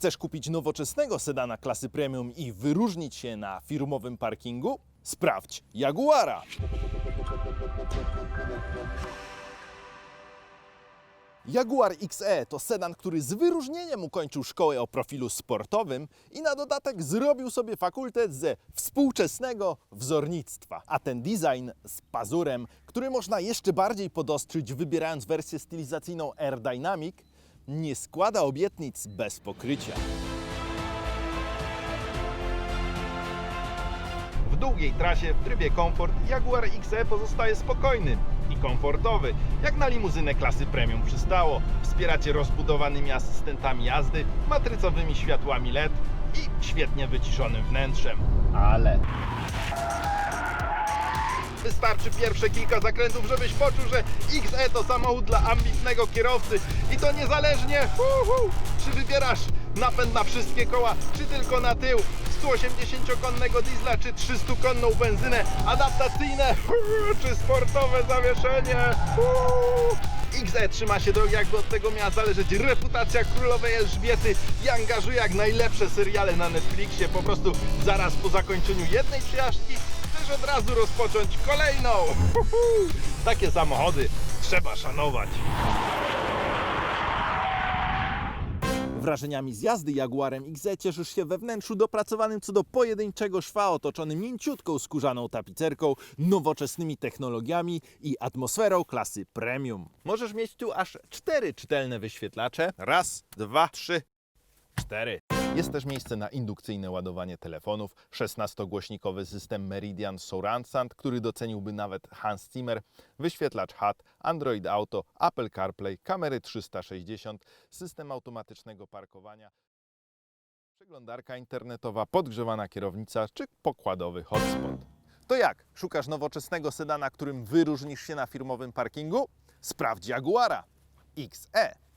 Chcesz kupić nowoczesnego sedana klasy premium i wyróżnić się na firmowym parkingu? Sprawdź Jaguara. Jaguar XE to sedan, który z wyróżnieniem ukończył szkołę o profilu sportowym i na dodatek zrobił sobie fakultet ze współczesnego wzornictwa. A ten design z pazurem, który można jeszcze bardziej podostrzyć wybierając wersję stylizacyjną Air Dynamic, nie składa obietnic bez pokrycia. W długiej trasie w trybie komfort Jaguar XE pozostaje spokojny i komfortowy, jak na limuzynę klasy premium przystało. Wspieracie rozbudowanymi asystentami jazdy, matrycowymi światłami LED i świetnie wyciszonym wnętrzem. Ale Wystarczy pierwsze kilka zakrętów, żebyś poczuł, że XE to samochód dla ambitnego kierowcy i to niezależnie, uhu, czy wybierasz napęd na wszystkie koła, czy tylko na tył, 180-konnego diesla, czy 300-konną benzynę, adaptacyjne, uhu, czy sportowe zawieszenie. uhu. XE trzyma się drogi, jakby od tego miała zależeć reputacja królowej Elżbiety i angażuje jak najlepsze seriale na Netflixie. Po prostu zaraz po zakończeniu jednej przejażdżki od razu rozpocząć kolejną. Takie samochody trzeba szanować. Wrażeniami z jazdy Jaguarem XE cieszysz się we wnętrzu dopracowanym co do pojedynczego szwa, otoczonym mięciutką skórzaną tapicerką, nowoczesnymi technologiami i atmosferą klasy premium. Możesz mieć tu aż cztery czytelne wyświetlacze. Raz, dwa, trzy, cztery. Jest też miejsce na indukcyjne ładowanie telefonów, 16-głośnikowy system Meridian Surround Sound, który doceniłby nawet Hans Zimmer, wyświetlacz HUD, Android Auto, Apple CarPlay, kamery 360, system automatycznego parkowania, przeglądarka internetowa, podgrzewana kierownica czy pokładowy hotspot. To jak? Szukasz nowoczesnego sedana, którym wyróżnisz się na firmowym parkingu? Sprawdź Jaguara XE.